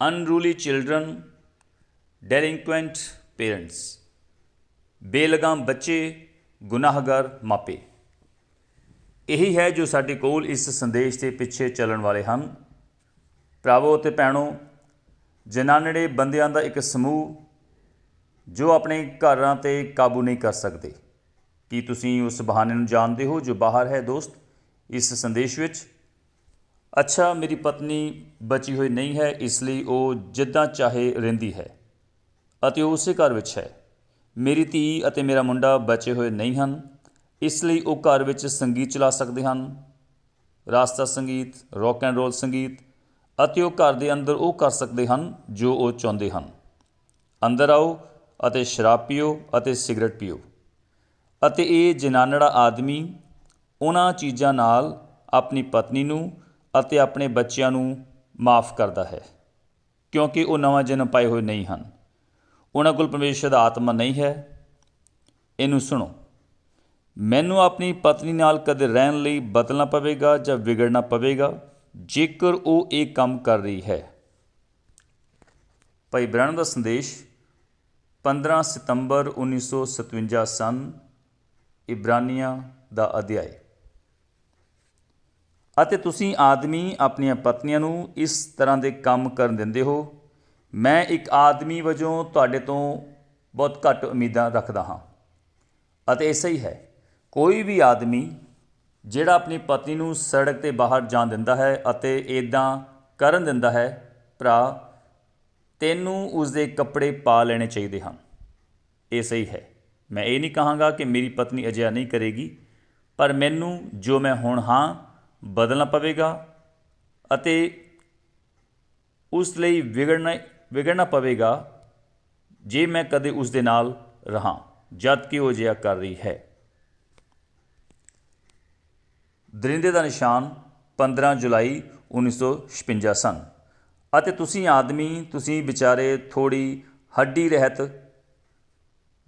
unruly children, delinquent parents Belgaum ਬੱਚੇ ਗੁਨਾਹਗਾਰ ਮਾਪੇ ਇਹੀ ਹੈ ਜੋ ਸਾਡੇ ਕੋਲ ਇਸ ਸੰਦੇਸ਼ ਦੇ ਪਿੱਛੇ ਚੱਲਣ ਵਾਲੇ ਹਨ ਭਰਾਵੋ ਅਤੇ ਭੈਣੋ ਜਨਾਨੜੇ ਬੰਦਿਆਂ ਦਾ ਇੱਕ ਸਮੂਹ ਜੋ ਆਪਣੇ ਘਰਾਂ ਤੇ ਕਾਬੂ ਨਹੀਂ ਕਰ ਸਕਦੇ ਕੀ ਤੁਸੀਂ ਉਸ ਬਹਾਨੇ ਨੂੰ ਜਾਣਦੇ ਹੋ ਜੋ ਬਾਹਰ ਹੈ ਦੋਸਤ ਇਸ ਸੰਦੇਸ਼ ਵਿੱਚ ਅੱਛਾ, ਮੇਰੀ ਪਤਨੀ ਬਚੀ ਹੋਈ ਨਹੀਂ ਹੈ, ਇਸ ਲਈ ਉਹ ਜਿੱਦਾਂ ਚਾਹੇ ਰਹਿੰਦੀ ਹੈ ਅਤੇ ਉਹ ਉਸੇ ਘਰ ਵਿੱਚ ਹੈ। ਮੇਰੀ ਧੀ ਅਤੇ ਮੇਰਾ ਮੁੰਡਾ ਬਚੇ ਹੋਏ ਨਹੀਂ ਹਨ, ਇਸ ਲਈ ਉਹ ਘਰ ਵਿੱਚ ਸੰਗੀਤ ਚਲਾ ਸਕਦੇ ਹਨ, ਰਾਸਤਾ ਸੰਗੀਤ ਰੌਕ ਐਂਡ ਰੋਲ ਸੰਗੀਤ ਅਤੇ ਉਹ ਘਰ ਦੇ ਅੰਦਰ ਉਹ ਕਰ ਸਕਦੇ ਹਨ ਜੋ ਉਹ ਚਾਹੁੰਦੇ ਹਨ। ਅੰਦਰ ਆਓ ਅਤੇ ਸ਼ਰਾਬ ਪੀਓ ਅਤੇ ਸਿਗਰਟ ਪੀਓ ਅਤੇ ਇਹ ਜਨਾਨੜਾ ਆਦਮੀ ਉਹਨਾਂ ਚੀਜ਼ਾਂ ਨਾਲ ਆਪਣੀ ਪਤਨੀ ਨੂੰ ਅਤੇ ਆਪਣੇ ਬੱਚਿਆਂ ਨੂੰ ਮਾਫ ਕਰਦਾ ਹੈ, ਕਿਉਂਕਿ ਉਹ ਨਵਾਂ ਜਨਮ ਪਾਏ ਹੋਏ ਨਹੀਂ ਹਨ। ਉਹਨਾਂ ਕੋਲ ਪਰਮੇਸ਼ਰ ਦਾ ਆਤਮਾ ਨਹੀਂ ਹੈ। ਇਹਨੂੰ ਸੁਣੋ, ਮੈਨੂੰ ਆਪਣੀ ਪਤਨੀ ਨਾਲ ਕਦੇ ਰਹਿਣ ਲਈ ਬਦਲਣਾ ਪਵੇਗਾ ਜਾਂ ਵਿਗੜਨਾ ਪਵੇਗਾ, ਜੇਕਰ ਉਹ ਇਹ ਕੰਮ ਕਰ ਰਹੀ ਹੈ। ਭਾਈ ਬ੍ਰਹਮ ਦਾ ਸੰਦੇਸ਼ 15 ਸਤੰਬਰ 1957 ਸਨ, ਇਬਰਾਨੀਆਂ ਦਾ ਅਧਿਆਇ। ਅਤੇ ਤੁਸੀਂ ਆਦਮੀ ਆਪਣੀਆਂ ਪਤਨੀਆਂ ਨੂੰ ਇਸ ਤਰ੍ਹਾਂ ਦੇ ਕੰਮ ਕਰਨ ਦਿੰਦੇ ਹੋ। ਮੈਂ ਇੱਕ ਆਦਮੀ ਵਜੋਂ ਤੁਹਾਡੇ ਤੋਂ ਬਹੁਤ ਘੱਟ ਉਮੀਦਾਂ ਰੱਖਦਾ ਹਾਂ। ਅਤੇ ਐਸਾ ਹੀ ਹੈ। ਕੋਈ ਵੀ ਆਦਮੀ ਜਿਹੜਾ ਆਪਣੀ ਪਤਨੀ ਨੂੰ ਸੜਕ ਤੇ ਬਾਹਰ ਜਾਣ ਦਿੰਦਾ ਹੈ ਅਤੇ ਇਦਾਂ ਕਰਨ ਦਿੰਦਾ ਹੈ, ਭਰਾ, ਤੈਨੂੰ ਉਸ ਦੇ ਕੱਪੜੇ ਪਾ ਲੈਣੇ ਚਾਹੀਦੇ ਹਨ। ਇਹ ਸਹੀ ਹੈ। ਮੈਂ ਇਹ ਨਹੀਂ ਕਹਾਂਗਾ ਕਿ ਮੇਰੀ ਪਤਨੀ ਅਜਿਹਾ ਨਹੀਂ ਕਰੇਗੀ, ਪਰ ਮੈਨੂੰ ਜੋ ਮੈਂ ਹੁਣ ਹਾਂ ਬਦਲਣਾ ਪਵੇਗਾ ਅਤੇ ਉਸ ਲਈ ਵਿਗੜਨਾ ਵਿਗੜਨਾ ਪਵੇਗਾ ਜੇ ਮੈਂ ਕਦੇ ਉਸ ਦੇ ਨਾਲ ਰਹਾ, ਜਦ ਕਿ ਉਹ ਜਿਆ ਕਰ ਰਹੀ ਹੈ। ਦਰਿੰਦੇ ਦਾ ਨਿਸ਼ਾਨ 15 ਜੁਲਾਈ 1956 ਸਨ। ਅਤੇ ਤੁਸੀਂ ਆਦਮੀ, ਤੁਸੀਂ ਵਿਚਾਰੇ ਥੋੜੀ ਹੱਡੀ ਰਹਿਤ,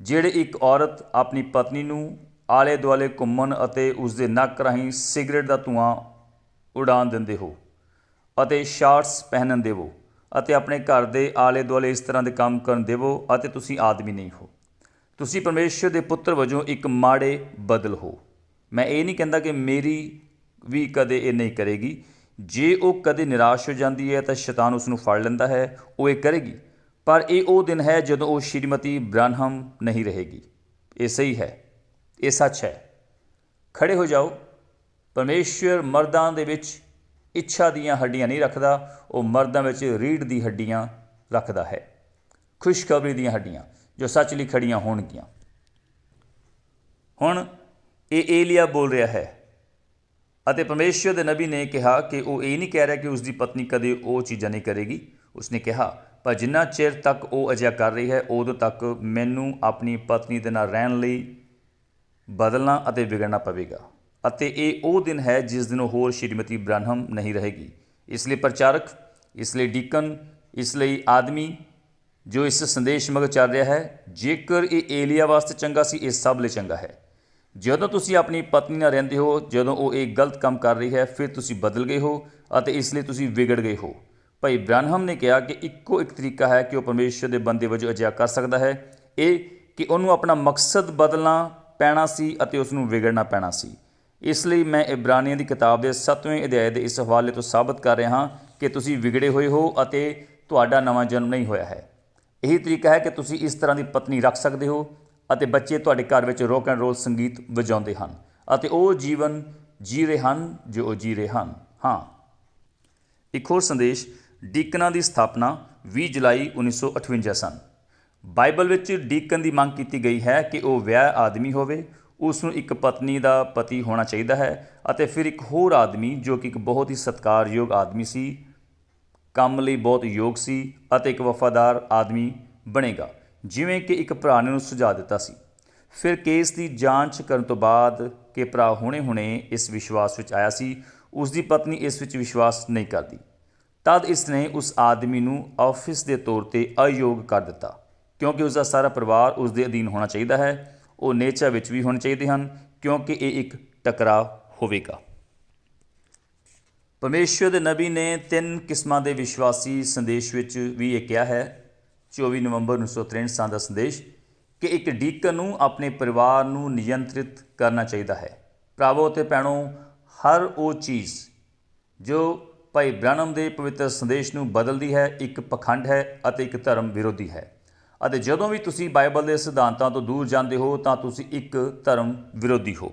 ਜਿਹੜੇ ਇੱਕ ਔਰਤ ਆਪਣੀ ਪਤਨੀ ਨੂੰ ਆਲੇ ਦੁਆਲੇ ਘੁੰਮਣ ਅਤੇ ਉਸ ਦੇ ਨੱਕ ਰਾਹੀਂ ਸਿਗਰਟ ਦਾ ਧੂਆਂ ਉਡਾਣ ਦਿੰਦੇ ਹੋ ਅਤੇ ਸ਼ਾਰਟਸ ਪਹਿਨਣ ਦੇਵੋ ਅਤੇ ਆਪਣੇ ਘਰ ਦੇ ਆਲੇ ਦੁਆਲੇ ਇਸ ਤਰ੍ਹਾਂ ਦੇ ਕੰਮ ਕਰਨ ਦੇਵੋ ਅਤੇ ਤੁਸੀਂ ਆਦਮੀ ਨਹੀਂ ਹੋ। ਤੁਸੀਂ ਪਰਮੇਸ਼ਰ ਦੇ ਪੁੱਤਰ ਵਜੋਂ ਇੱਕ ਮਾੜੇ ਬਦਲ ਹੋ। ਮੈਂ ਇਹ ਨਹੀਂ ਕਹਿੰਦਾ ਕਿ ਮੇਰੀ ਵੀ ਕਦੇ ਇਹ ਨਹੀਂ ਕਰੇਗੀ। ਜੇ ਉਹ ਕਦੇ ਨਿਰਾਸ਼ ਹੋ ਜਾਂਦੀ ਹੈ ਤਾਂ ਸ਼ੈਤਾਨ ਉਸ ਨੂੰ ਫੜ ਲੈਂਦਾ ਹੈ, ਉਹ ਇਹ ਕਰੇਗੀ। ਪਰ ਇਹ ਉਹ ਦਿਨ ਹੈ ਜਦੋਂ ਉਹ ਸ਼੍ਰੀਮਤੀ ਬ੍ਰਾਨਹਮ ਨਹੀਂ ਰਹੇਗੀ। ਇਹ ਸਹੀ ਹੈ। ਇਹ ਸੱਚ ਹੈ। ਖੜੇ ਹੋ ਜਾਓ। ਪਰਮੇਸ਼ਰ ਮਰਦਾਂ ਦੇ ਵਿੱਚ ਇੱਛਾ ਦੀਆਂ ਹੱਡੀਆਂ ਨਹੀਂ ਰੱਖਦਾ, ਉਹ ਮਰਦਾਂ ਵਿੱਚ ਰੀੜ ਦੀ ਹੱਡੀਆਂ ਰੱਖਦਾ ਹੈ। ਖੁਸ਼ਖਬਰੀ ਦੀਆਂ ਹੱਡੀਆਂ ਜੋ ਸੱਚ ਲਈ ਖੜੀਆਂ ਹੋਣਗੀਆਂ। ਹੁਣ ਇਹ ਏਲੀਆ ਬੋਲ ਰਿਹਾ ਹੈ ਅਤੇ ਪਰਮੇਸ਼ਰ ਦੇ ਨਬੀ ਨੇ ਕਿਹਾ ਕਿ ਉਹ ਇਹ ਨਹੀਂ ਕਹਿ ਰਿਹਾ ਕਿ ਉਸ ਦੀ ਪਤਨੀ ਕਦੇ ਉਹ ਚੀਜ਼ਾਂ ਨਹੀਂ ਕਰੇਗੀ। ਉਸਨੇ ਕਿਹਾ, ਪਰ ਜਿੰਨਾ ਚਿਰ ਤੱਕ ਉਹ ਅਜਿਹਾ ਕਰ ਰਹੀ ਹੈ, ਉਦੋਂ ਤੱਕ ਮੈਨੂੰ ਆਪਣੀ ਪਤਨੀ ਦੇ ਨਾਲ ਰਹਿਣ ਲਈ ਬਦਲਣਾ ਅਤੇ ਵਿਗੜਨਾ ਪਵੇਗਾ। ਅਤੇ ਇਹ ਉਹ ਦਿਨ ਹੈ ਜਿਸ ਦਿਨ ਉਹ ਹੋਰ ਸ਼੍ਰੀਮਤੀ ਬ੍ਰਾਹਮ ਨਹੀਂ ਰਹੇਗੀ। ਇਸ ਲਈ ਪ੍ਰਚਾਰਕ, ਇਸ ਲਈ ਡੀਕਨ, ਇਸ ਲਈ ਆਦਮੀ, ਜੋ ਇਸ ਸੰਦੇਸ਼ ਮਗਰ ਚੱਲ ਰਿਹਾ ਹੈ, ਜੇਕਰ ਇਹ ਏਲੀਆ ਵਾਸਤੇ ਚੰਗਾ ਸੀ, ਇਹ ਸਭ ਲਈ ਚੰਗਾ ਹੈ। ਜਦੋਂ ਤੁਸੀਂ ਆਪਣੀ ਪਤਨੀ ਨਾਲ ਰਹਿੰਦੇ ਹੋ, ਜਦੋਂ ਉਹ ਇਹ ਗਲਤ ਕੰਮ ਕਰ ਰਹੀ ਹੈ, ਫਿਰ ਤੁਸੀਂ ਬਦਲ ਗਏ ਹੋ ਅਤੇ ਇਸ ਲਈ ਤੁਸੀਂ ਵਿਗੜ ਗਏ ਹੋ। ਭਾਈ ਬ੍ਰਾਹਮ ਨੇ ਕਿਹਾ ਕਿ ਇੱਕੋ ਇੱਕ ਤਰੀਕਾ ਹੈ ਕਿ ਉਹ ਪਰਮੇਸ਼ਰ ਦੇ ਬੰਦੇ ਵਜੋਂ ਅਜਿਹਾ ਕਰ ਸਕਦਾ ਹੈ। ਇਹ ਕਿ ਉਹਨੂੰ ਆਪਣਾ ਮਕਸਦ ਬਦਲਣਾ ਪੈਣਾ ਸੀ ਅਤੇ ਉਸ ਨੂੰ ਵਿਗੜਨਾ ਪੈਣਾ ਸੀ। ਇਸ ਲਈ ਮੈਂ ਇਬਰਾਨੀਆਂ ਦੀ ਕਿਤਾਬ ਦੇ 7ਵੇਂ ਅਧਿਆਇ ਦੇ ਇਸ ਹਵਾਲੇ ਤੋਂ ਸਾਬਤ ਕਰ ਰਿਹਾ ਹਾਂ ਕਿ ਤੁਸੀਂ ਵਿਗੜੇ ਹੋਏ ਹੋ ਅਤੇ ਤੁਹਾਡਾ ਨਵਾਂ ਜਨਮ ਨਹੀਂ ਹੋਇਆ ਹੈ। ਇਹੀ ਤਰੀਕਾ ਹੈ ਕਿ ਤੁਸੀਂ ਇਸ ਤਰ੍ਹਾਂ ਦੀ ਪਤਨੀ ਰੱਖ ਸਕਦੇ ਹੋ ਅਤੇ ਬੱਚੇ ਤੁਹਾਡੇ ਘਰ ਵਿੱਚ ਰੌਕ ਐਂਡ ਰੋਲ ਸੰਗੀਤ ਵਜਾਉਂਦੇ ਹਨ ਅਤੇ ਉਹ ਜੀਵਨ ਜੀ ਰਹੇ ਹਨ ਜੋ ਉਹ ਜੀ ਰਹੇ ਹਨ। ਹਾਂ। ਇੱਕ ਹੋਰ ਸੰਦੇਸ਼, ਡੀਕਨਾਂ ਦੀ ਸਥਾਪਨਾ 20 ਜੁਲਾਈ 1958 ਸਨ। ਬਾਈਬਲ ਵਿੱਚ ਡੀਕਨ ਦੀ ਮੰਗ ਕੀਤੀ ਗਈ ਹੈ ਕਿ ਉਹ ਵਿਆਹ ਆਦਮੀ ਹੋਵੇ, ਉਸ ਨੂੰ ਇੱਕ ਪਤਨੀ ਦਾ ਪਤੀ ਹੋਣਾ ਚਾਹੀਦਾ ਹੈ ਅਤੇ ਫਿਰ ਇੱਕ ਹੋਰ ਆਦਮੀ ਜੋ ਕਿ ਇੱਕ ਬਹੁਤ ਹੀ ਸਤਿਕਾਰਯੋਗ ਆਦਮੀ ਸੀ, ਕੰਮ ਲਈ ਬਹੁਤ ਯੋਗ ਸੀ ਅਤੇ ਇੱਕ ਵਫਾਦਾਰ ਆਦਮੀ ਬਣੇਗਾ। ਜਿਵੇਂ ਕਿ ਇੱਕ ਭਰਾ ਨੇ ਉਹਨੂੰ ਸੁਝਾਅ ਦਿੱਤਾ ਸੀ। ਫਿਰ ਕੇਸ ਦੀ ਜਾਂਚ ਕਰਨ ਤੋਂ ਬਾਅਦ ਕਿ ਭਰਾ ਹੁਣੇ-ਹੁਣੇ ਇਸ ਵਿਸ਼ਵਾਸ ਵਿੱਚ ਆਇਆ ਸੀ ਉਸ ਦੀ ਪਤਨੀ ਇਸ ਵਿੱਚ ਵਿਸ਼ਵਾਸ ਨਹੀਂ ਕਰਦੀ। ਤਦ ਇਸ ਨੇ ਉਸ ਆਦਮੀ ਨੂੰ ਆਫਿਸ ਦੇ ਤੌਰ ਤੇ ਅਯੋਗ ਕਰ ਦਿੱਤਾ। ਕਿਉਂਕਿ ਉਸ ਦਾ ਸਾਰਾ ਪਰਿਵਾਰ ਉਸ ਦੇ ਅਧੀਨ ਹੋਣਾ ਚਾਹੀਦਾ ਹੈ, ਉਹ ਨੇਚਰ ਵਿੱਚ ਵੀ ਹੋਣੇ ਚਾਹੀਦੇ ਹਨ, ਕਿਉਂਕਿ ਇਹ ਇੱਕ ਟਕਰਾਅ ਹੋਵੇਗਾ। ਪਰਮੇਸ਼ਵਰ ਦੇ ਨਬੀ ਨੇ ਤਿੰਨ ਕਿਸਮਾਂ ਦੇ ਵਿਸ਼ਵਾਸੀ ਸੰਦੇਸ਼ ਵਿੱਚ ਵੀ ਇਹ ਕਿਹਾ ਹੈ। 24 ਨਵੰਬਰ 1963 ਸਾਲ ਦਾ ਸੰਦੇਸ਼ ਕਿ ਇੱਕ ਡੀਕਨ ਨੂੰ ਆਪਣੇ ਪਰਿਵਾਰ ਨੂੰ ਨਿਯੰਤਰਿਤ ਕਰਨਾ ਚਾਹੀਦਾ ਹੈ। ਭਰਾਵੋ ਤੇ ਭੈਣੋ, ਹਰ ਉਹ ਚੀਜ਼ ਜੋ ਭਾਈ ਬ੍ਰਹਨਮ ਦੇ ਪਵਿੱਤਰ ਸੰਦੇਸ਼ ਨੂੰ ਬਦਲਦੀ ਹੈ, ਇੱਕ ਪਖੰਡ ਹੈ ਅਤੇ ਇੱਕ ਧਰਮ ਵਿਰੋਧੀ ਹੈ। ਅਤੇ ਜਦੋਂ ਵੀ ਤੁਸੀਂ ਬਾਈਬਲ ਦੇ ਸਿਧਾਂਤਾਂ ਤੋਂ ਦੂਰ ਜਾਂਦੇ ਹੋ, ਤਾਂ ਤੁਸੀਂ ਇੱਕ ਧਰਮ ਵਿਰੋਧੀ ਹੋ।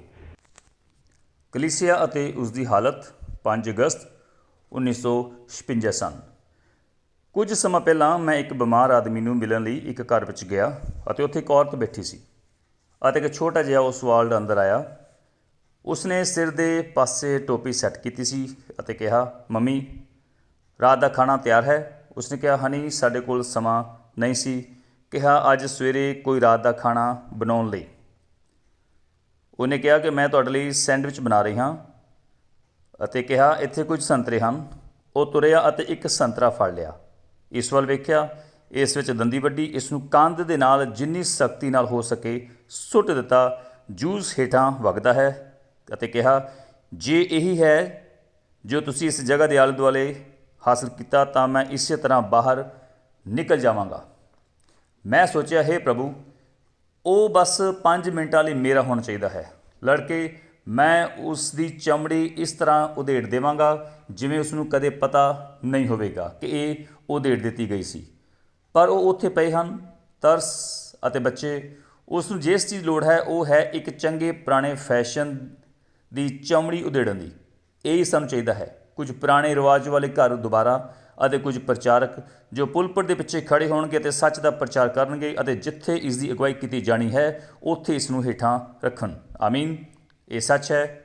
ਕਲੀਸਿਆ ਅਤੇ ਉਸ ਦੀ ਹਾਲਤ 5 ਅਗਸਤ 1956 ਸਨ। ਕੁਝ ਸਮਾਂ ਪਹਿਲਾਂ ਮੈਂ ਇੱਕ ਬਿਮਾਰ ਆਦਮੀ ਨੂੰ ਮਿਲਣ ਲਈ ਇੱਕ ਘਰ ਵਿੱਚ ਗਿਆ ਅਤੇ ਉੱਥੇ ਇੱਕ ਔਰਤ ਬੈਠੀ ਸੀ ਅਤੇ ਇੱਕ ਛੋਟਾ ਜਿਹਾ ਓਸਵਾਲਡ ਅੰਦਰ ਆਇਆ। ਉਸਨੇ ਸਿਰ ਦੇ ਪਾਸੇ ਟੋਪੀ ਸੈੱਟ ਕੀਤੀ ਸੀ ਅਤੇ ਕਿਹਾ, ਮੰਮੀ, ਰਾਤ ਦਾ ਖਾਣਾ ਤਿਆਰ ਹੈ? ਉਸਨੇ ਕਿਹਾ, ਹਨੀ, ਸਾਡੇ ਕੋਲ ਸਮਾਂ ਨਹੀਂ ਸੀ। ਕਿਹਾ, ਅੱਜ ਸਵੇਰੇ ਕੋਈ ਰਾਤ ਦਾ ਖਾਣਾ ਬਣਾਉਣ ਲਈ। ਉਹਨੇ ਕਿਹਾ ਕਿ ਮੈਂ ਤੁਹਾਡੇ ਲਈ ਸੈਂਡਵਿਚ ਬਣਾ ਰਹੀ ਹਾਂ ਅਤੇ ਕਿਹਾ, ਇੱਥੇ ਕੁਝ ਸੰਤਰੇ ਹਨ। ਉਹ ਤੁਰਿਆ ਅਤੇ ਇੱਕ ਸੰਤਰਾ ਫੜ ਲਿਆ। ਇਸ ਵੱਲ ਵੇਖਿਆ, ਇਸ ਵਿੱਚ ਦੰਦੀ ਵੱਡੀ ਇਸ ਨੂੰ ਕੰਧ ਦੇ ਨਾਲ ਜਿੰਨੀ ਸਖਤੀ ਨਾਲ ਹੋ ਸਕੇ ਸੁੱਟ ਦਿੱਤਾ। ਜੂਸ ਹੇਠਾਂ ਵਗਦਾ ਹੈ ਅਤੇ ਕਿਹਾ, ਜੇ ਇਹੀ ਹੈ ਜੋ ਤੁਸੀਂ ਇਸ ਜਗ੍ਹਾ ਦੇ ਆਲੇ ਦੁਆਲੇ ਹਾਸਲ ਕੀਤਾ ਤਾਂ ਮੈਂ ਇਸੇ ਤਰ੍ਹਾਂ ਬਾਹਰ ਨਿਕਲ ਜਾਵਾਂਗਾ। ਮੈਂ ਸੋਚਿਆ, ਹੈ ਪ੍ਰਭੂ, ਉਹ ਬਸ 5 ਮਿੰਟਾਂ ਲਈ ਮੇਰਾ ਹੋਣਾ ਚਾਹੀਦਾ ਹੈ। ਲੜਕੇ, ਮੈਂ ਉਸ ਦੀ ਚਮੜੀ ਇਸ ਤਰ੍ਹਾਂ ਉਧੇੜ ਦੇਵਾਂਗਾ ਜਿਵੇਂ ਉਸ ਨੂੰ ਕਦੇ ਪਤਾ ਨਹੀਂ ਹੋਵੇਗਾ ਕਿ ਇਹ ਉਧੇੜ ਦਿੱਤੀ ਗਈ ਸੀ। ਪਰ ਉਹ ਉੱਥੇ ਪਏ ਹਨ, ਤਰਸ ਅਤੇ ਬੱਚੇ। ਉਸ ਨੂੰ ਜਿਸ ਚੀਜ਼ ਲੋੜ ਹੈ, ਉਹ ਹੈ ਇੱਕ ਚੰਗੇ ਪੁਰਾਣੇ ਫੈਸ਼ਨ ਦੀ ਚਮੜੀ ਉਧੇੜਨ ਦੀ। ਇਹ ਹੀ ਸਾਨੂੰ ਚਾਹੀਦਾ ਹੈ। ਕੁਝ ਪੁਰਾਣੇ ਰਿਵਾਜ ਵਾਲੇ ਘਰ ਦੁਬਾਰਾ ਅਤੇ ਕੁਝ ਪ੍ਰਚਾਰਕ ਜੋ ਪੁਲਪਟ ਦੇ ਪਿੱਛੇ ਖੜੇ ਹੋਣਗੇ ਅਤੇ ਸੱਚ ਦਾ ਪ੍ਰਚਾਰ ਕਰਨਗੇ ਅਤੇ ਜਿੱਥੇ ਇਸ ਦੀ ਅਗਵਾਈ ਕੀਤੀ ਜਾਣੀ ਹੈ, ਉੱਥੇ ਇਸ ਨੂੰ ਹੇਠਾਂ ਰੱਖਣ। ਆਮੀਨ। ਇਹ ਸੱਚ ਹੈ।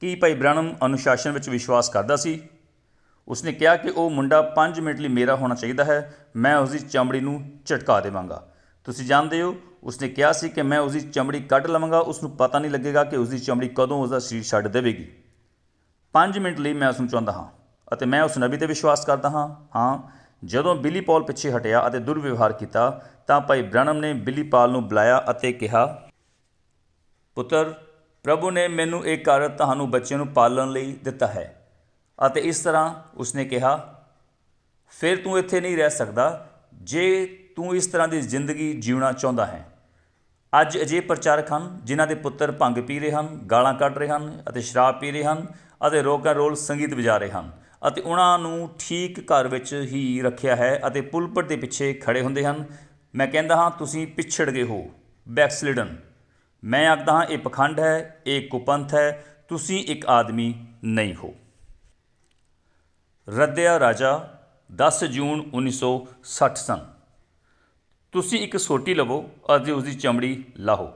ਕੀ ਭਾਈ ਬ੍ਰਹਮ ਅਨੁਸ਼ਾਸਨ ਵਿੱਚ ਵਿਸ਼ਵਾਸ ਕਰਦਾ ਸੀ? ਉਸਨੇ ਕਿਹਾ ਕਿ ਉਹ ਮੁੰਡਾ 5 ਮਿੰਟ ਲਈ ਮੇਰਾ ਹੋਣਾ ਚਾਹੀਦਾ ਹੈ, ਮੈਂ ਉਸ ਦੀ ਚਮੜੀ ਨੂੰ ਝਟਕਾ ਦੇਵਾਂਗਾ। ਤੁਸੀਂ ਜਾਣਦੇ ਹੋ, ਉਸਨੇ ਕਿਹਾ ਸੀ ਕਿ ਮੈਂ ਉਸ ਦੀ ਚਮੜੀ ਕੱਢ ਲਵਾਂਗਾ ਉਸ ਨੂੰ ਪਤਾ ਨਹੀਂ ਲੱਗੇਗਾ ਕਿ ਉਸ ਦੀ ਚਮੜੀ ਕਦੋਂ ਉਸ ਦਾ ਸਰੀਰ ਛੱਡ ਦੇਵੇਗੀ। 5 ਮਿੰਟ ਲਈ ਮੈਂ ਉਸ ਨੂੰ ਚਾਹੁੰਦਾ ਹਾਂ। ਅਤੇ ਮੈਂ ਉਸ ਨਬੀ ਤੇ ਵਿਸ਼ਵਾਸ ਕਰਦਾ ਹਾਂ। ਹਾਂ, ਜਦੋਂ ਬਿਲੀ ਪੌਲ ਪਿੱਛੇ ਹਟਿਆ ਅਤੇ ਦੁਰਵਿਵਹਾਰ ਕੀਤਾ, ਤਾਂ ਭਾਈ ਬ੍ਰਹਨਮ ਨੇ ਬਿਲੀ ਪਾਲ ਨੂੰ ਬੁਲਾਇਆ ਅਤੇ ਕਿਹਾ, ਪੁੱਤਰ, ਪ੍ਰਭੂ ਨੇ ਮੈਨੂੰ ਇਹ ਘਰ ਤੁਹਾਨੂੰ ਬੱਚੇ ਨੂੰ ਪਾਲਣ ਲਈ ਦਿੱਤਾ ਹੈ। ਅਤੇ ਇਸ ਤਰ੍ਹਾਂ ਉਸਨੇ ਕਿਹਾ, ਫਿਰ ਤੂੰ ਇੱਥੇ ਨਹੀਂ ਰਹਿ ਸਕਦਾ, ਜੇ ਤੂੰ ਇਸ ਤਰ੍ਹਾਂ ਦੀ ਜ਼ਿੰਦਗੀ ਜਿਉਣਾ ਚਾਹੁੰਦਾ ਹੈ। ਅੱਜ ਅਜੇ ਪ੍ਰਚਾਰਕ ਹਨ, ਜਿਨ੍ਹਾਂ ਦੇ ਪੁੱਤਰ ਭੰਗ ਪੀ ਰਹੇ ਹਨ, ਗਾਲਾਂ ਕੱਢ ਰਹੇ ਹਨ ਅਤੇ ਸ਼ਰਾਬ ਪੀ ਰਹੇ ਹਨ ਅਤੇ ਰੋਕ ਐਂਡ ਰੋਲ ਸੰਗੀਤ ਵਜਾ ਰਹੇ ਹਨ। ਅਤੇ ਉਹਨਾਂ ਨੂੰ ਠੀਕ ਘਰ ਵਿੱਚ ਹੀ ਰੱਖਿਆ ਹੈ ਅਤੇ ਪੁਲਪਟ ਦੇ ਪਿੱਛੇ ਖੜੇ ਹੁੰਦੇ ਹਨ। ਮੈਂ ਕਹਿੰਦਾ ਹਾਂ, ਤੁਸੀਂ ਪਿਛੜ ਗਏ ਹੋ। ਬੈਕਸਲਿਡਨ। ਮੈਂ ਆਖਦਾ ਹਾਂ, ਇਹ ਪਖੰਡ ਹੈ, ਇਹ ਕੁਪੰਥ ਹੈ, ਤੁਸੀਂ ਇੱਕ ਆਦਮੀ ਨਹੀਂ ਹੋ। ਰੱਦਿਆ ਰਾਜਾ 10 ਜੂਨ 1960 ਸਨ। ਤੁਸੀਂ ਇੱਕ ਸੋਟੀ ਲਵੋ ਅਤੇ ਉਸ ਦੀ ਚਮੜੀ ਲਾਹੋ।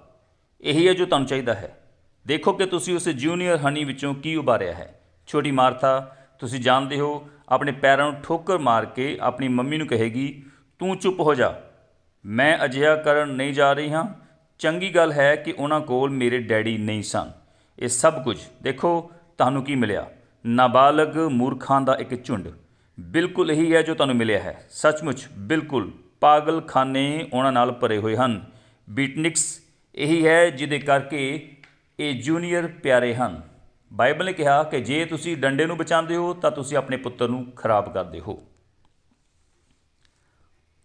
ਇਹੀ ਹੈ ਜੋ ਤੁਹਾਨੂੰ ਚਾਹੀਦਾ ਹੈ। ਦੇਖੋ ਕਿ ਤੁਸੀਂ ਉਸ ਜੂਨੀਅਰ ਹਨੀ ਵਿੱਚੋਂ ਕੀ ਉਭਾਰਿਆ ਹੈ। ਛੋਟੀ ਮਾਰਥਾ ਤੁਸੀਂ ਜਾਣਦੇ ਹੋ, ਆਪਣੇ ਪੈਰਾਂ ਨੂੰ ਠੋਕਰ ਮਾਰ ਕੇ ਆਪਣੀ ਮੰਮੀ ਨੂੰ ਕਹੇਗੀ, ਤੂੰ ਚੁੱਪ ਹੋ ਜਾ। ਮੈਂ ਅਜਿਹਾ ਕਰਨ ਨਹੀਂ ਜਾ ਰਹੀ ਹਾਂ। ਚੰਗੀ ਗੱਲ ਹੈ ਕਿ ਉਹਨਾਂ ਕੋਲ ਮੇਰੇ ਡੈਡੀ ਨਹੀਂ ਸਨ। ਇਹ ਸਭ ਕੁਝ, ਦੇਖੋ ਤੁਹਾਨੂੰ ਕੀ ਮਿਲਿਆ। ਨਾਬਾਲਗ ਮੂਰਖਾਂ ਦਾ ਇੱਕ ਝੁੰਡ। ਬਿਲਕੁਲ ਇਹੀ ਹੈ ਜੋ ਤੁਹਾਨੂੰ ਮਿਲਿਆ ਹੈ। ਸੱਚਮੁੱਚ, ਬਿਲਕੁਲ ਪਾਗਲਖਾਨੇ ਉਹਨਾਂ ਨਾਲ ਭਰੇ ਹੋਏ ਹਨ। ਬੀਟਨਿਕਸ ਇਹੀ ਹੈ ਜਿਹਦੇ ਕਰਕੇ ਇਹ ਜੂਨੀਅਰ ਪਿਆਰੇ ਹਨ। ਬਾਈਬਲ ਨੇ ਕਿਹਾ ਕਿ ਜੇ ਤੁਸੀਂ ਡੰਡੇ ਨੂੰ ਬਚਾਉਂਦੇ ਹੋ, ਤਾਂ ਤੁਸੀਂ ਆਪਣੇ ਪੁੱਤਰ ਨੂੰ ਖਰਾਬ ਕਰਦੇ ਹੋ।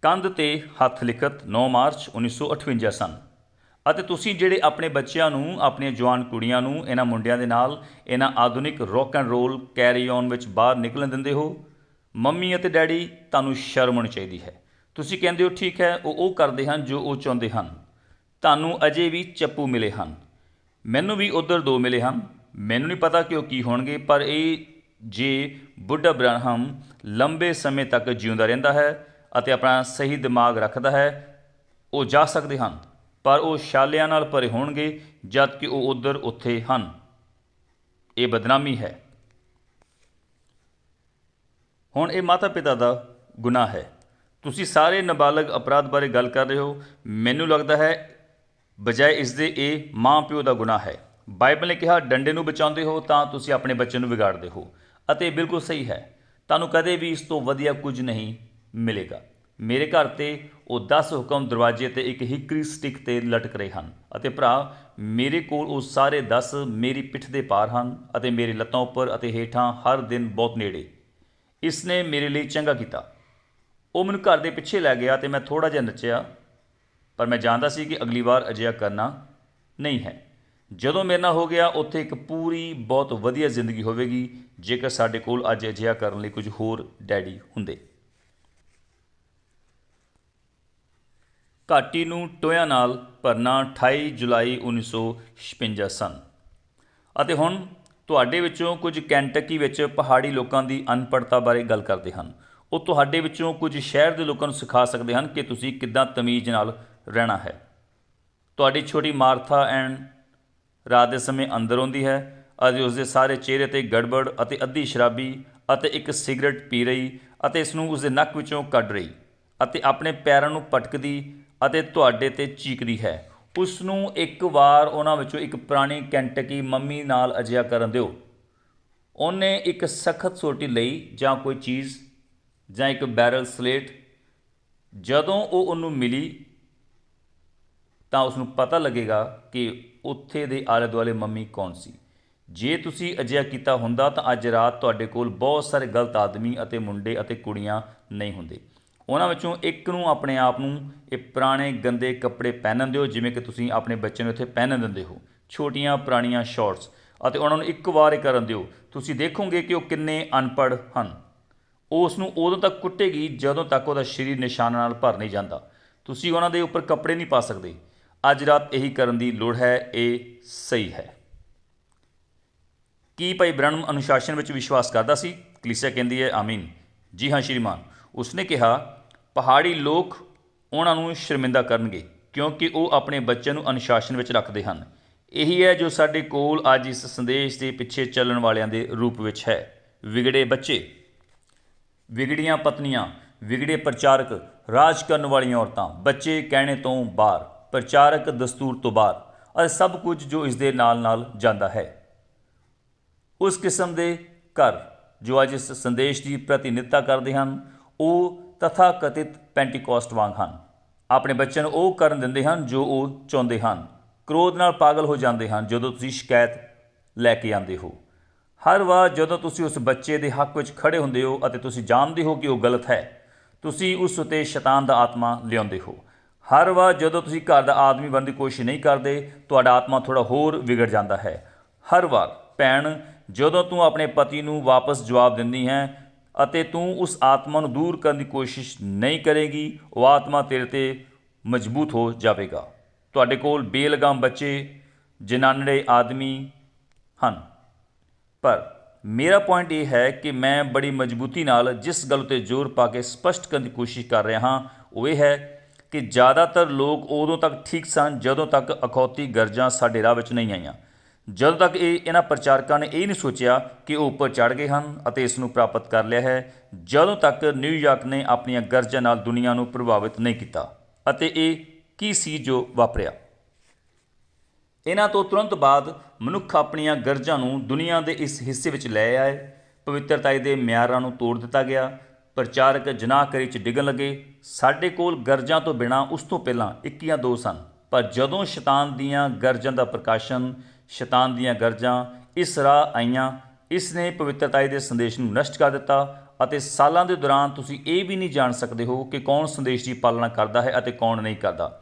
ਕੰਧ ਤੇ ਹੱਥ ਲਿਖਤ 9 ਮਾਰਚ 1958 ਸਨ। ਅਤੇ ਤੁਸੀਂ ਜਿਹੜੇ ਆਪਣੇ ਬੱਚਿਆਂ ਨੂੰ, ਆਪਣੀਆਂ ਜਵਾਨ ਕੁੜੀਆਂ ਨੂੰ, ਇਹਨਾਂ ਮੁੰਡਿਆਂ ਦੇ ਨਾਲ ਇਹਨਾਂ ਆਧੁਨਿਕ rock and roll carry on ਵਿੱਚ ਬਾਹਰ ਨਿਕਲਣ ਦਿੰਦੇ ਹੋ, ਮੰਮੀ ਅਤੇ ਡੈਡੀ ਤੁਹਾਨੂੰ ਸ਼ਰਮ ਆਉਣੀ ਚਾਹੀਦੀ ਹੈ। ਤੁਸੀਂ ਕਹਿੰਦੇ ਹੋ, ਠੀਕ ਹੈ, ਉਹ ਉਹ ਕਰਦੇ ਹਨ ਜੋ ਉਹ ਚਾਹੁੰਦੇ ਹਨ। ਤੁਹਾਨੂੰ ਅਜੇ ਵੀ ਚੱਪੂ ਮਿਲੇ ਹਨ। ਮੈਨੂੰ ਵੀ ਉਧਰ ਦੋ ਮਿਲੇ ਹਨ। ਮੈਨੂੰ ਨਹੀਂ ਪਤਾ ਕਿ ਉਹ ਕੀ ਹੋਣਗੇ, ਪਰ ਇਹ ਜੇ ਬੁੱਢਾ ਬ੍ਰਾਹਮ ਲੰਬੇ ਸਮੇਂ ਤੱਕ ਜਿਉਂਦਾ ਰਹਿੰਦਾ ਹੈ ਅਤੇ ਆਪਣਾ ਸਹੀ ਦਿਮਾਗ ਰੱਖਦਾ ਹੈ, ਉਹ ਜਾ ਸਕਦੇ ਹਨ, ਪਰ ਉਹ ਛਾਲਿਆਂ ਨਾਲ ਭਰੇ ਹੋਣਗੇ, ਜਦ ਕਿ ਉਹ ਉਧਰ ਉੱਥੇ ਹਨ। ਇਹ ਬਦਨਾਮੀ ਹੈ। ਹੁਣ ਇਹ ਮਾਤਾ ਪਿਤਾ ਦਾ ਗੁਨਾਹ ਹੈ। ਤੁਸੀਂ ਸਾਰੇ ਨਾਬਾਲਗ ਅਪਰਾਧ ਬਾਰੇ ਗੱਲ ਕਰ ਰਹੇ ਹੋ। ਮੈਨੂੰ ਲੱਗਦਾ ਹੈ, ਬਜਾਏ ਇਸ ਦੇ ਇਹ ਮਾਂ ਪਿਓ ਦਾ ਗੁਨਾਹ ਹੈ। ਬਾਈਬਲ ਨੇ ਕਿਹਾ, ਡੰਡੇ ਨੂੰ ਬਚਾਉਂਦੇ ਹੋ ਤਾਂ ਤੁਸੀਂ ਆਪਣੇ ਬੱਚੇ ਨੂੰ ਵਿਗਾੜਦੇ ਹੋ। ਅਤੇ ਇਹ ਬਿਲਕੁਲ ਸਹੀ ਹੈ। ਤੁਹਾਨੂੰ ਕਦੇ ਵੀ ਇਸ ਤੋਂ ਵਧੀਆ ਕੁਝ ਨਹੀਂ ਮਿਲੇਗਾ। ਮੇਰੇ ਘਰ ਤੇ ਉਹ 10 ਹੁਕਮ ਦਰਵਾਜ਼ੇ ਤੇ ਇੱਕ ਹਿਕਰੀ ਸਟਿਕ ਤੇ ਲਟਕ ਰਹੇ ਹਨ। ਅਤੇ ਭਰਾ, ਮੇਰੇ ਕੋਲ ਉਹ ਸਾਰੇ 10 ਮੇਰੀ ਪਿੱਠ ਦੇ ਪਾਰ ਹਨ ਅਤੇ ਮੇਰੇ ਲੱਤਾਂ ਉੱਪਰ ਅਤੇ ਹੇਠਾਂ ਹਰ ਦਿਨ ਬਹੁਤ ਨੇੜੇ। ਇਸ ਨੇ ਮੇਰੇ ਲਈ ਚੰਗਾ ਕੀਤਾ। ਉਹ ਮੈਨੂੰ ਘਰ ਦੇ ਪਿੱਛੇ ਲੈ ਗਿਆ ਤੇ ਮੈਂ ਥੋੜਾ ਜਿਹਾ ਨੱਚਿਆ। ਪਰ ਮੈਂ ਜਾਣਦਾ ਸੀ ਕਿ ਅਗਲੀ ਵਾਰ ਅਜਿਹਾ ਕਰਨਾ ਨਹੀਂ ਹੈ। ਜਦੋਂ ਮੇਰੇ ਨਾਲ ਹੋ ਗਿਆ, ਉੱਥੇ ਇੱਕ ਪੂਰੀ ਬਹੁਤ ਵਧੀਆ ਜ਼ਿੰਦਗੀ ਹੋਵੇਗੀ, ਜੇਕਰ ਸਾਡੇ ਕੋਲ ਅੱਜ ਅਜਿਹਾ ਕਰਨ ਲਈ ਕੁਝ ਹੋਰ ਡੈਡੀ ਹੁੰਦੇ। ਘਾਟੀ ਨੂੰ ਟੋਇਆ ਨਾਲ ਭਰਨਾ 28 ਜੁਲਾਈ 1956 ਸਨ। ਅਤੇ ਹੁਣ ਤੁਹਾਡੇ ਵਿੱਚੋਂ ਕੁਝ ਕੈਂਟਕੀ ਵਿੱਚ ਪਹਾੜੀ ਲੋਕਾਂ ਦੀ ਅਨਪੜਤਾ ਬਾਰੇ ਗੱਲ ਕਰਦੇ ਹਨ। ਉਹ ਤੁਹਾਡੇ ਵਿੱਚੋਂ ਕੁਝ ਸ਼ਹਿਰ ਦੇ ਲੋਕਾਂ ਨੂੰ ਸਿਖਾ ਸਕਦੇ ਹਨ ਕਿ ਤੁਸੀਂ ਕਿੱਦਾਂ ਤਮੀਜ਼ ਨਾਲ ਰਹਿਣਾ ਹੈ। ਤੁਹਾਡੀ ਛੋਟੀ ਮਾਰਥਾ ਐਂਡ ਰਾਤ ਦੇ ਸਮੇਂ ਅੰਦਰ ਆਉਂਦੀ ਹੈ, ਅਤੇ ਉਸਦੇ ਸਾਰੇ ਚਿਹਰੇ ਤੇ ਗੜਬੜ ਅਤੇ ਅੱਧੀ ਸ਼ਰਾਬੀ ਅਤੇ ਇੱਕ ਸਿਗਰਟ ਪੀ ਰਹੀ ਅਤੇ ਇਸ ਨੂੰ ਉਸਦੇ ਨੱਕ ਵਿੱਚੋਂ ਕੱਢ ਰਹੀ ਅਤੇ ਆਪਣੇ ਪੈਰਾਂ ਨੂੰ ਪਟਕਦੀ ਅਤੇ ਤੁਹਾਡੇ ਤੇ ਚੀਕਦੀ ਹੈ। ਉਸ ਨੂੰ ਇੱਕ ਵਾਰ ਉਹਨਾਂ ਵਿੱਚੋਂ ਇੱਕ ਪੁਰਾਣੀ ਕੈਂਟਕੀ ਮੰਮੀ ਨਾਲ ਅਜਿਹਾ ਕਰਨ ਦਿਓ। ਉਹਨੇ ਇੱਕ ਸਖਤ ਸੋਟੀ ਲਈ ਜਾਂ ਕੋਈ ਚੀਜ਼ ਜਾਂ ਇੱਕ ਬੈਰਲ ਸਲੇਟ। ਜਦੋਂ ਉਹ ਉਹਨੂੰ ਮਿਲੀ ਤਾਂ ਉਸ ਨੂੰ ਪਤਾ ਲੱਗੇਗਾ ਕਿ ਉੱਥੇ ਦੇ ਆਲੇ ਦੁਆਲੇ ਮੰਮੀ ਕੌਣ ਸੀ? ਜੇ ਤੁਸੀਂ ਅਜਿਹਾ ਕੀਤਾ ਹੁੰਦਾ ਤਾਂ ਅੱਜ ਰਾਤ ਤੁਹਾਡੇ ਕੋਲ ਬਹੁਤ ਸਾਰੇ ਗਲਤ ਆਦਮੀ ਅਤੇ ਮੁੰਡੇ ਅਤੇ ਕੁੜੀਆਂ ਨਹੀਂ ਹੁੰਦੇ। ਉਹਨਾਂ ਵਿੱਚੋਂ ਇੱਕ ਨੂੰ ਆਪਣੇ ਆਪ ਨੂੰ ਇਹ ਪੁਰਾਣੇ ਗੰਦੇ ਕੱਪੜੇ ਪਹਿਨਣ ਦਿਓ, ਜਿਵੇਂ ਕਿ ਤੁਸੀਂ ਆਪਣੇ ਬੱਚੇ ਨੂੰ ਇੱਥੇ ਪਹਿਨਣ ਦਿੰਦੇ ਹੋ। ਛੋਟੀਆਂ ਪੁਰਾਣੀਆਂ ਸ਼ਾਰਟਸ। ਅਤੇ ਉਹਨਾਂ ਨੂੰ ਇੱਕ ਵਾਰ ਇਹ ਕਰਨ ਦਿਓ। ਤੁਸੀਂ ਦੇਖੋਗੇ ਕਿ ਉਹ ਕਿੰਨੇ ਅਨਪੜ੍ਹ ਹਨ। ਉਹ ਉਸ ਨੂੰ ਉਦੋਂ ਤੱਕ ਕੁੱਟੇਗੀ ਜਦੋਂ ਤੱਕ ਉਹਦਾ ਸਰੀਰ ਨਿਸ਼ਾਨਾਂ ਨਾਲ ਭਰ ਨਹੀਂ ਜਾਂਦਾ। ਤੁਸੀਂ ਉਹਨਾਂ ਦੇ ਉੱਪਰ ਕੱਪੜੇ ਨਹੀਂ ਪਾ ਸਕਦੇ। ਅੱਜ ਰਾਤ ਇਹੀ ਕਰਨ ਦੀ ਲੋੜ ਹੈ, ਇਹ ਸਹੀ ਹੈ। ਕੀ ਭਾਈ ਬ੍ਰਹਮ ਅਨੁਸ਼ਾਸਨ ਵਿੱਚ ਵਿਸ਼ਵਾਸ ਕਰਦਾ ਸੀ? ਕਲੀਸਿਆ ਕਹਿੰਦੀ ਹੈ, ਆਮੀਨ। ਜੀ ਹਾਂ, ਸ਼੍ਰੀਮਾਨ। ਉਸਨੇ ਕਿਹਾ, ਪਹਾੜੀ ਲੋਕ ਉਹਨਾਂ ਨੂੰ ਸ਼ਰਮਿੰਦਾ ਕਰਨਗੇ, ਕਿਉਂਕਿ ਉਹ ਆਪਣੇ ਬੱਚਿਆਂ ਨੂੰ ਅਨੁਸ਼ਾਸਨ ਵਿੱਚ ਰੱਖਦੇ ਹਨ। ਇਹੀ ਹੈ ਜੋ ਸਾਡੇ ਕੋਲ ਅੱਜ ਇਸ ਸੰਦੇਸ਼ ਦੇ ਪਿੱਛੇ ਚੱਲਣ ਵਾਲਿਆਂ ਦੇ ਰੂਪ ਵਿੱਚ ਹੈ। ਵਿਗੜੇ ਬੱਚੇ, ਵਿਗੜੀਆਂ ਪਤਨੀਆਂ, ਵਿਗੜੇ ਪ੍ਰਚਾਰਕ, ਰਾਜ ਕਰਨ ਵਾਲੀਆਂ ਔਰਤਾਂ, ਬੱਚੇ ਕਹਿਣੇ ਤੋਂ ਬਾਹਰ। ਪ੍ਰਚਾਰਕ ਦਸਤੂਰ ਤੋਂ ਬਾਹਰ ਅਤੇ ਸਭ ਕੁਝ ਜੋ ਇਸ ਦੇ ਨਾਲ ਨਾਲ ਜਾਂਦਾ ਹੈ। ਉਸ ਕਿਸਮ ਦੇ ਘਰ ਜੋ ਅੱਜ ਇਸ ਸੰਦੇਸ਼ ਦੀ ਪ੍ਰਤੀਨਿਧਤਾ ਕਰਦੇ ਹਨ, ਉਹ ਤਥਾ ਕਥਿਤ ਪੈਂਟੀਕੋਸਟ ਵਾਂਗ ਹਨ। ਆਪਣੇ ਬੱਚਿਆਂ ਨੂੰ ਉਹ ਕਰਨ ਦਿੰਦੇ ਹਨ ਜੋ ਉਹ ਚਾਹੁੰਦੇ ਹਨ। ਕ੍ਰੋਧ ਨਾਲ ਪਾਗਲ ਹੋ ਜਾਂਦੇ ਹਨ ਜਦੋਂ ਤੁਸੀਂ ਸ਼ਿਕਾਇਤ ਲੈ ਕੇ ਆਉਂਦੇ ਹੋ। ਹਰ ਵਾਰ ਜਦੋਂ ਤੁਸੀਂ ਉਸ ਬੱਚੇ ਦੇ ਹੱਕ ਵਿੱਚ ਖੜੇ ਹੁੰਦੇ ਹੋ ਅਤੇ ਤੁਸੀਂ ਜਾਣਦੇ ਹੋ ਕਿ ਉਹ ਗਲਤ ਹੈ, ਤੁਸੀਂ ਉਸ ਉਤੇ ਸ਼ੈਤਾਨ ਦਾ ਆਤਮਾ ਲਿਆਉਂਦੇ ਹੋ। ਹਰ ਵਾਰ ਜਦੋਂ ਤੁਸੀਂ ਘਰ ਦਾ ਆਦਮੀ ਬਣਨ ਦੀ ਕੋਸ਼ਿਸ਼ ਨਹੀਂ ਕਰਦੇ, ਤੁਹਾਡਾ ਆਤਮਾ ਥੋੜਾ ਹੋਰ ਵਿਗੜ ਜਾਂਦਾ ਹੈ। ਹਰ ਵਾਰ, ਭੈਣ, ਜਦੋਂ ਤੂੰ ਆਪਣੇ ਪਤੀ ਨੂੰ ਵਾਪਸ ਜਵਾਬ ਦਿੰਦੀ ਹੈ ਅਤੇ ਤੂੰ ਉਸ ਆਤਮਾ ਨੂੰ ਦੂਰ ਕਰਨ ਦੀ ਕੋਸ਼ਿਸ਼ ਨਹੀਂ ਕਰੇਗੀ, ਉਹ ਆਤਮਾ ਤੇਰੇ ਤੇ ਮਜ਼ਬੂਤ ਹੋ ਜਾਵੇਗਾ। ਤੁਹਾਡੇ ਕੋਲ ਬੇਲਗਾਮ ਬੱਚੇ ਜਨਾਨੜੇ ਆਦਮੀ ਹਨ। ਪਰ ਮੇਰਾ ਪੁਆਇੰਟ ਇਹ ਹੈ ਕਿ ਮੈਂ ਬੜੀ ਮਜ਼ਬੂਤੀ ਨਾਲ ਜਿਸ ਗੱਲ ਤੇ ਜ਼ੋਰ ਪਾ ਕੇ ਸਪਸ਼ਟ ਕਰਨ ਦੀ ਕੋਸ਼ਿਸ਼ ਕਰ ਰਿਹਾ ਹਾਂ, ਉਹ ਇਹ ਹੈ ਕਿ ਜ਼ਿਆਦਾਤਰ ਲੋਕ ਉਦੋਂ ਤੱਕ ਠੀਕ ਸਨ ਜਦੋਂ ਤੱਕ ਅਖੌਤੀ ਗਰਜਾਂ ਸਾਡੇ ਰਾਹ ਵਿੱਚ ਨਹੀਂ ਆਈਆਂ। ਜਦੋਂ ਤੱਕ ਇਹ ਇਹਨਾਂ ਪ੍ਰਚਾਰਕਾਂ ਨੇ ਇਹ ਨਹੀਂ ਸੋਚਿਆ ਕਿ ਉਹ ਉੱਪਰ ਚੜ ਗਏ ਹਨ ਅਤੇ ਇਸ ਨੂੰ ਪ੍ਰਾਪਤ ਕਰ ਲਿਆ ਹੈ, ਜਦੋਂ ਤੱਕ ਨਿਊਯਾਰਕ ਨੇ ਆਪਣੀਆਂ ਗਰਜਾਂ ਨਾਲ ਦੁਨੀਆ ਨੂੰ ਪ੍ਰਭਾਵਿਤ ਨਹੀਂ ਕੀਤਾ। ਅਤੇ ਇਹ ਕੀ ਸੀ ਜੋ ਵਾਪਰਿਆ? ਇਹਨਾਂ ਤੋਂ ਤੁਰੰਤ ਬਾਅਦ ਮਨੁੱਖ ਆਪਣੀਆਂ ਗਰਜਾਂ ਨੂੰ ਦੁਨੀਆ ਦੇ ਇਸ ਹਿੱਸੇ ਵਿੱਚ ਲੈ ਆਏ। ਪਵਿੱਤਰਤਾਈ ਦੇ ਮਿਆਰਾਂ ਨੂੰ ਤੋੜ ਦਿੱਤਾ ਗਿਆ ਪ੍ਰਚਾਰਕ ਜਨਾਹਕਰੀ 'ਚ ਡਿੱਗਣ ਲੱਗੇ। ਸਾਡੇ ਕੋਲ ਗਰਜਾਂ ਤੋਂ ਬਿਨਾ ਉਸ ਤੋਂ ਪਹਿਲਾਂ 21 ਦੋ ਸਨ। ਪਰ ਜਦੋਂ ਸ਼ੈਤਾਨ ਦੀਆਂ ਗਰਜਾਂ ਦਾ ਪ੍ਰਕਾਸ਼ਨ, ਸ਼ੈਤਾਨ ਦੀਆਂ ਗਰਜਾਂ ਇਸ ਰਾਹ ਆਈਆਂ, ਇਸ ਨੇ ਪਵਿੱਤਰਤਾਈ ਦੇ ਸੰਦੇਸ਼ ਨੂੰ ਨਸ਼ਟ ਕਰ ਦਿੱਤਾ ਅਤੇ ਸਾਲਾਂ ਦੇ ਦੌਰਾਨ ਤੁਸੀਂ ਇਹ ਵੀ ਨਹੀਂ ਜਾਣ ਸਕਦੇ ਹੋ ਕਿ ਕੌਣ ਸੰਦੇਸ਼ ਦੀ ਪਾਲਣਾ ਕਰਦਾ ਹੈ ਅਤੇ ਕੌਣ ਨਹੀਂ ਕਰਦਾ।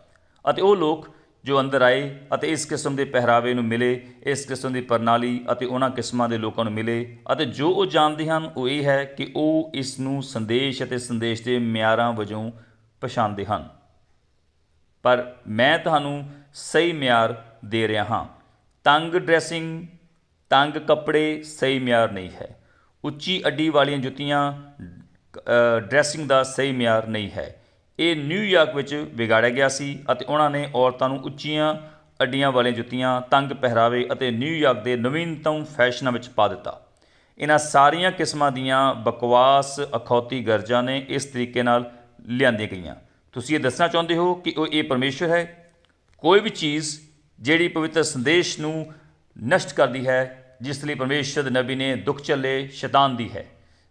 ਅਤੇ ਉਹ ਲੋਕ ਜੋ ਅੰਦਰ ਆਏ ਅਤੇ ਇਸ ਕਿਸਮ ਦੇ ਪਹਿਰਾਵੇ ਨੂੰ ਮਿਲੇ, ਇਸ ਕਿਸਮ ਦੀ ਪ੍ਰਣਾਲੀ ਅਤੇ ਉਹਨਾਂ ਕਿਸਮਾਂ ਦੇ ਲੋਕਾਂ ਨੂੰ ਮਿਲੇ ਅਤੇ ਜੋ ਉਹ ਜਾਣਦੇ ਹਨ, ਉਹ ਇਹ ਹੈ ਕਿ ਉਹ ਇਸ ਨੂੰ ਸੰਦੇਸ਼ ਅਤੇ ਸੰਦੇਸ਼ ਦੇ ਮਿਆਰਾਂ ਵਜੋਂ ਪਛਾਣਦੇ ਹਨ। ਪਰ ਮੈਂ ਤੁਹਾਨੂੰ ਸਹੀ ਮਿਆਰ ਦੇ ਰਿਹਾ ਹਾਂ। ਤੰਗ ਡਰੈਸਿੰਗ, ਤੰਗ ਕੱਪੜੇ ਸਹੀ ਮਿਆਰ ਨਹੀਂ ਹੈ। ਉੱਚੀ ਅੱਡੀ ਵਾਲੀਆਂ ਜੁੱਤੀਆਂ ਡਰੈਸਿੰਗ ਦਾ ਸਹੀ ਮਿਆਰ ਨਹੀਂ ਹੈ। ਇਹ ਨਿਊਯਾਰਕ ਵਿੱਚ ਵਿਗਾੜਿਆ ਗਿਆ ਸੀ ਅਤੇ ਉਹਨਾਂ ਨੇ ਔਰਤਾਂ ਨੂੰ ਉੱਚੀਆਂ ਅੱਡੀਆਂ ਵਾਲੀਆਂ ਜੁੱਤੀਆਂ, ਤੰਗ ਪਹਿਰਾਵੇ ਅਤੇ ਨਿਊਯਾਰਕ ਦੇ ਨਵੀਨਤਮ ਫੈਸ਼ਨਾਂ ਵਿੱਚ ਪਾ ਦਿੱਤਾ। ਇਹਨਾਂ ਸਾਰੀਆਂ ਕਿਸਮਾਂ ਦੀਆਂ ਬਕਵਾਸ ਅਖੌਤੀ ਗਰਜਾਂ ਨੇ ਇਸ ਤਰੀਕੇ ਨਾਲ ਲਿਆਂਦੀਆਂ ਗਈਆਂ। ਤੁਸੀਂ ਇਹ ਦੱਸਣਾ ਚਾਹੁੰਦੇ ਹੋ ਕਿ ਉਹ ਇਹ ਪਰਮੇਸ਼ਰ ਹੈ? ਕੋਈ ਵੀ ਚੀਜ਼ ਜਿਹੜੀ ਪਵਿੱਤਰ ਸੰਦੇਸ਼ ਨੂੰ ਨਸ਼ਟ ਕਰਦੀ ਹੈ, ਜਿਸ ਲਈ ਪਰਮੇਸ਼ਰ ਦੇ ਨਬੀ ਨੇ ਦੁੱਖ ਚੱਲੇ ਸ਼ੈਤਾਨ ਦੀ ਹੈ।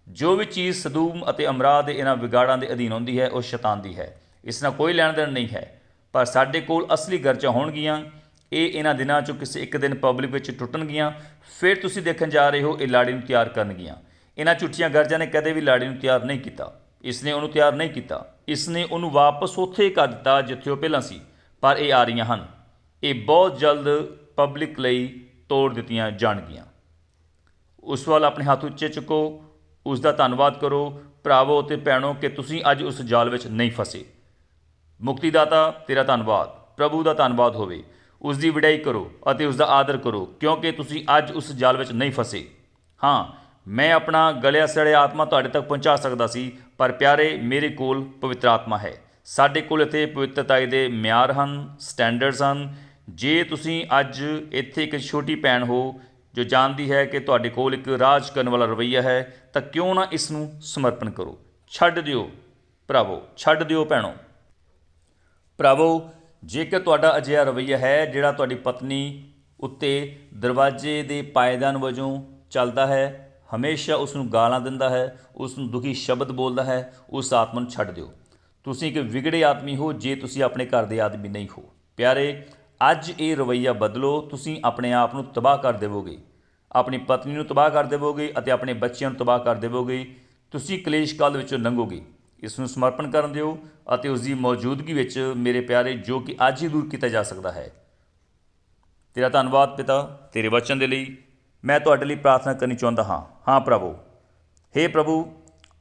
ਜੋ ਵੀ ਚੀਜ਼ ਸਦੂਮ ਅਤੇ ਅਮਰਾ ਦੇ ਇਹਨਾਂ ਵਿਗਾੜਾਂ ਦੇ ਅਧੀਨ ਹੁੰਦੀ ਹੈ, ਉਹ ਸ਼ੈਤਾਨ ਦੀ ਹੈ। ਇਸ ਨਾਲ ਕੋਈ ਲੈਣ ਦੇਣ ਨਹੀਂ ਹੈ। ਪਰ ਸਾਡੇ ਕੋਲ ਅਸਲੀ ਗਰਜਾਂ ਹੋਣਗੀਆਂ, ਇਹ ਇਹਨਾਂ ਦਿਨਾਂ ਚੋਂ ਕਿਸੇ ਇੱਕ ਦਿਨ ਪਬਲਿਕ ਵਿੱਚ ਟੁੱਟਣਗੀਆਂ, ਫਿਰ ਤੁਸੀਂ ਦੇਖਣ ਜਾ ਰਹੇ ਹੋ, ਇਹ ਲਾੜੀ ਨੂੰ ਤਿਆਰ ਕਰਨਗੀਆਂ। ਇਹਨਾਂ ਝੂਠੀਆਂ ਗਰਜਾਂ ਨੇ ਕਦੇ ਵੀ ਲਾੜੀ ਨੂੰ ਤਿਆਰ ਨਹੀਂ ਕੀਤਾ। ਇਸ ਨੇ ਉਹਨੂੰ ਤਿਆਰ ਨਹੀਂ ਕੀਤਾ। ਇਸ ਨੇ ਉਹਨੂੰ ਵਾਪਸ ਉੱਥੇ ਕਰ ਦਿੱਤਾ ਜਿੱਥੇ ਉਹ ਪਹਿਲਾਂ ਸੀ। ਪਰ ਇਹ ਆ ਰਹੀਆਂ ਹਨ। ਇਹ ਬਹੁਤ ਜਲਦ ਪਬਲਿਕ ਲਈ ਤੋੜ ਦਿੱਤੀਆਂ ਜਾਣਗੀਆਂ। ਉਸ ਵੱਲ ਆਪਣੇ ਹੱਥ ਉੱਚੇ ਚੁੱਕੋ। ਉਸ ਦਾ ਧੰਨਵਾਦ ਕਰੋ, ਭਰਾਵੋ ਤੇ ਭੈਣੋ, ਕਿ ਤੁਸੀਂ ਅੱਜ ਉਸ ਜਾਲ ਵਿੱਚ ਨਹੀਂ ਫਸੇ। ਮੁਕਤੀ ਮੁਕਤੀਦਾਤਾ, ਤੇਰਾ ਧੰਨਵਾਦ। ਪ੍ਰਭੂ ਦਾ ਧੰਨਵਾਦ ਹੋਵੇ। ਉਸ ਦੀ ਵਿਡਾਈ ਕਰੋ ਅਤੇ ਉਸ ਦਾ ਆਦਰ ਕਰੋ, ਕਿਉਂਕਿ ਤੁਸੀਂ ਅੱਜ ਉਸ ਜਾਲ ਵਿੱਚ ਨਹੀਂ ਫਸੇ। ਹਾਂ, ਮੈਂ ਆਪਣਾ ਗਲਿਆ ਸੜਿਆ ਆਤਮਾ ਤੁਹਾਡੇ ਤੱਕ ਪਹੁੰਚਾ ਸਕਦਾ ਸੀ, ਪਰ ਪਿਆਰੇ, ਮੇਰੇ ਕੋਲ ਪਵਿੱਤਰ ਆਤਮਾ ਹੈ। ਸਾਡੇ ਕੋਲ ਇੱਥੇ ਪਵਿੱਤਰਤਾਈ ਦੇ ਮਿਆਰ ਹਨ ਸਟੈਂਡਰਡਸ ਹਨ। ਜੇ ਤੁਸੀਂ ਅੱਜ ਇੱਥੇ ਇੱਕ ਛੋਟੀ ਭੈਣ ਹੋ ਜੋ ਜਾਣਦੀ ਹੈ ਕਿ ਤੁਹਾਡੇ ਕੋਲ ਇੱਕ ਰਾਜ ਕਰਨ ਵਾਲਾ ਰਵਈਆ ਹੈ, ਤਾਂ ਕਿਉਂ ਨਾ ਇਸ ਨੂੰ ਸਮਰਪਣ ਕਰੋ। ਛੱਡ ਦਿਓ ਭਰਾਵੋ, ਛੱਡ ਦਿਓ ਭੈਣੋ। ਭਰਾਵੋ, ਜੇਕਰ ਤੁਹਾਡਾ ਅਜਿਹਾ ਰਵੱਈਆ ਹੈ ਜਿਹੜਾ ਤੁਹਾਡੀ ਪਤਨੀ ਉੱਤੇ ਦਰਵਾਜ਼ੇ ਦੇ ਪਾਇਦਾਨ ਵਜੋਂ ਚੱਲਦਾ ਹੈ, ਹਮੇਸ਼ਾ ਉਸ ਨੂੰ ਗਾਲਾਂ ਦਿੰਦਾ ਹੈ ਉਸ ਨੂੰ ਦੁਖੀ ਸ਼ਬਦ ਬੋਲਦਾ ਹੈ, ਉਸ ਆਤਮਾ ਨੂੰ ਛੱਡ ਦਿਓ। ਤੁਸੀਂ ਇੱਕ ਵਿਗੜੇ ਆਦਮੀ ਹੋ ਜੇ ਤੁਸੀਂ ਆਪਣੇ ਘਰ ਦੇ ਆਦਮੀ ਨਹੀਂ ਹੋ। ਪਿਆਰੇ ਅੱਜ ਇਹ ਰਵੱਈਆ ਬਦਲੋ, ਤੁਸੀਂ ਆਪਣੇ ਆਪ ਨੂੰ ਤਬਾਹ ਕਰ ਦੇਵੋਗੇ। ਆਪਣੀ ਪਤਨੀ ਨੂੰ ਤਬਾਹ ਕਰ ਦੇਵੋਗੇ ਅਤੇ ਆਪਣੇ ਬੱਚਿਆਂ ਨੂੰ ਤਬਾਹ ਕਰ ਦੇਵੋਗੇ। ਤੁਸੀਂ ਕਲੇਸ਼ ਕਾਲ ਵਿੱਚੋਂ ਲੰਘੋਗੇ। ਇਸ ਨੂੰ ਸਮਰਪਣ ਕਰਨ ਦਿਓ ਅਤੇ ਉਸ ਦੀ ਮੌਜੂਦਗੀ ਵਿੱਚ ਮੇਰੇ ਪਿਆਰੇ, ਜੋ ਕਿ ਅੱਜ ਹੀ ਦੂਰ ਕੀਤਾ ਜਾ ਸਕਦਾ ਹੈ। ਤੇਰਾ ਧੰਨਵਾਦ ਪਿਤਾ, ਤੇਰੇ ਵਚਨ ਦੇ ਲਈ। ਮੈਂ ਤੁਹਾਡੇ ਲਈ ਪ੍ਰਾਰਥਨਾ ਕਰਨੀ ਚਾਹੁੰਦਾ ਹਾਂ। ਹਾਂ ਪ੍ਰਭੂ हे ਪ੍ਰਭੂ,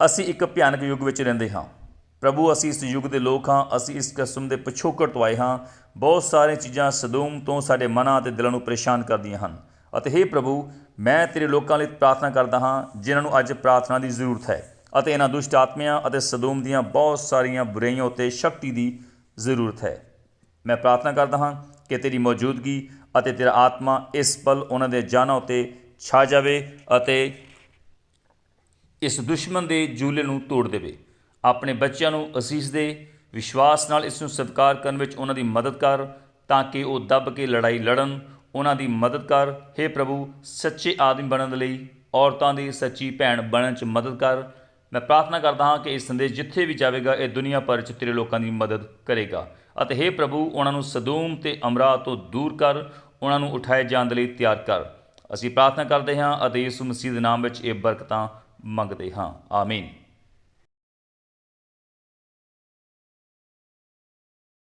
ਅਸੀਂ ਇੱਕ ਭਿਆਨਕ ਯੁੱਗ ਵਿੱਚ ਰਹਿੰਦੇ ਹਾਂ। ਪ੍ਰਭੂ, ਅਸੀਂ ਇਸ ਯੁੱਗ ਦੇ ਲੋਕ ਹਾਂ, ਅਸੀਂ ਇਸ ਕਿਸਮ ਦੇ ਪਿਛੋਕੜ ਤੋਂ ਆਏ ਹਾਂ। ਬਹੁਤ ਸਾਰੀਆਂ ਚੀਜ਼ਾਂ ਸਦੂਮ ਤੋਂ ਸਾਡੇ ਮਨਾਂ ਅਤੇ ਦਿਲਾਂ ਨੂੰ ਪਰੇਸ਼ਾਨ ਕਰਦੀਆਂ ਹਨ। ਅਤੇ हे ਪ੍ਰਭੂ, ਮੈਂ ਤੇਰੇ ਲੋਕਾਂ ਲਈ ਪ੍ਰਾਰਥਨਾ ਕਰਦਾ ਹਾਂ, ਜਿਨ੍ਹਾਂ ਨੂੰ ਅੱਜ ਪ੍ਰਾਰਥਨਾ ਦੀ ਜ਼ਰੂਰਤ ਹੈ। ਅਤੇ ਇਹਨਾਂ ਦੁਸ਼ਟ ਆਤਮਿਆਂ ਅਤੇ ਸਦੂਮ ਦੀਆਂ ਬਹੁਤ ਸਾਰੀਆਂ ਬੁਰਾਈਆਂ ਉੱਤੇ ਸ਼ਕਤੀ ਦੀ ਜ਼ਰੂਰਤ ਹੈ। ਮੈਂ ਪ੍ਰਾਰਥਨਾ ਕਰਦਾ ਹਾਂ ਕਿ ਤੇਰੀ ਮੌਜੂਦਗੀ ਅਤੇ ਤੇਰਾ ਆਤਮਾ ਇਸ ਪਲ ਉਹਨਾਂ ਦੇ ਜਾਨਾਂ ਉੱਤੇ ਛਾ ਜਾਵੇ ਅਤੇ ਇਸ ਦੁਸ਼ਮਣ ਦੇ ਜੂਲੇ ਨੂੰ ਤੋੜ ਦੇਵੇ। ਆਪਣੇ ਬੱਚਿਆਂ ਨੂੰ ਅਸੀਸ ਦੇ, ਵਿਸ਼ਵਾਸ ਨਾਲ ਇਸ ਨੂੰ ਸਤਿਕਾਰ ਕਰਨ ਵਿੱਚ ਉਹਨਾਂ ਦੀ ਮਦਦ ਕਰ ਤਾਂ ਕਿ ਉਹ ਦੱਬ ਕੇ ਲੜਾਈ ਲੜਨ, ਉਹਨਾਂ ਦੀ ਮਦਦ ਕਰ। हे ਪ੍ਰਭੂ, ਸੱਚੇ ਆਦਮੀ ਬਣਨ ਦੇ ਲਈ ਔਰਤਾਂ ਦੀ ਸੱਚੀ ਭੈਣ ਬਣਨ 'ਚ ਮਦਦ ਕਰ। ਮੈਂ ਪ੍ਰਾਰਥਨਾ ਕਰਦਾ ਹਾਂ ਕਿ ਇਹ ਸੰਦੇਸ਼ ਜਿੱਥੇ ਵੀ ਜਾਵੇਗਾ, ਇਹ ਦੁਨੀਆ ਭਰ 'ਚ ਤੇਰੇ ਲੋਕਾਂ ਦੀ ਮਦਦ ਕਰੇਗਾ। ਅਤੇ हे ਪ੍ਰਭੂ, ਉਹਨਾਂ ਨੂੰ ਸਦੂਮ ਤੇ ਅਮਰਾ ਤੋਂ ਦੂਰ ਕਰ, ਉਹਨਾਂ ਨੂੰ ਉਠਾਏ ਜਾਣ ਦੇ ਲਈ ਤਿਆਰ ਕਰ। ਅਸੀਂ ਪ੍ਰਾਰਥਨਾ ਕਰਦੇ ਹਾਂ ਅਤੇ ਯਿਸੂ ਮਸੀਹ ਦੇ ਨਾਮ ਵਿੱਚ ਇਹ ਬਰਕਤਾਂ ਮੰਗਦੇ ਹਾਂ। ਆਮੀਨ।